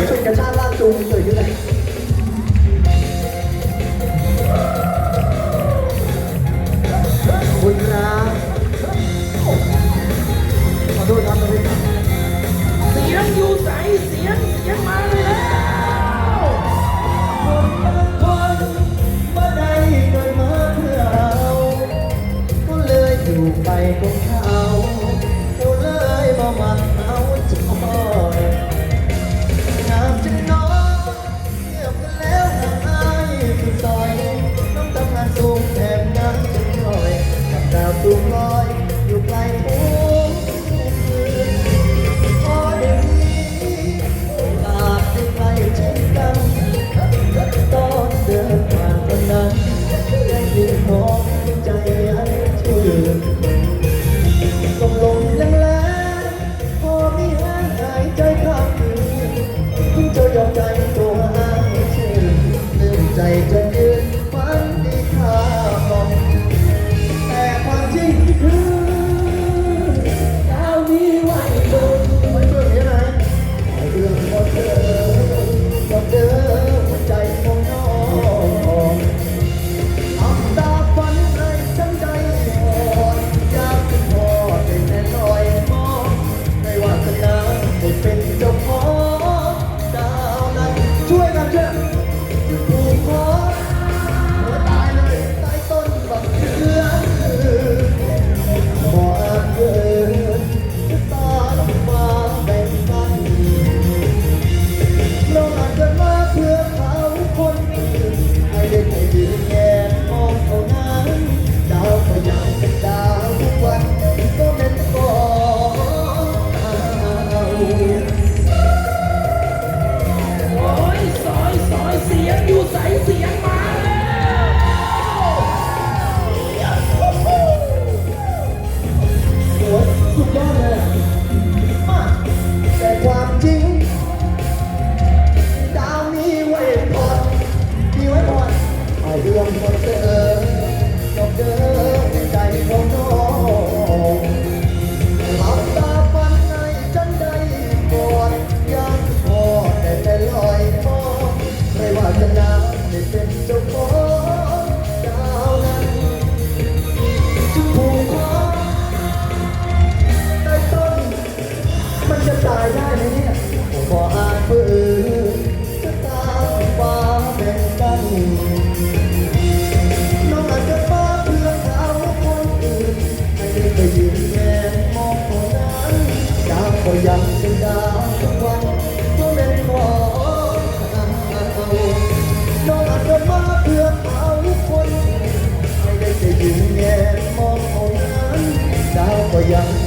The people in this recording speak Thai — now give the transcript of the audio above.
Bây giờ, ta đang. thêm nắng xuống rồi cầm đào xuống ngôi dù lại buốt ก็ยังเป็นดาวทุกวันก็ไม่ได้มองน้องอาจจะมาเพื่อเอาคนไม่ได้จะยืนมแย้มมองเอานั้นดาวก็ยัง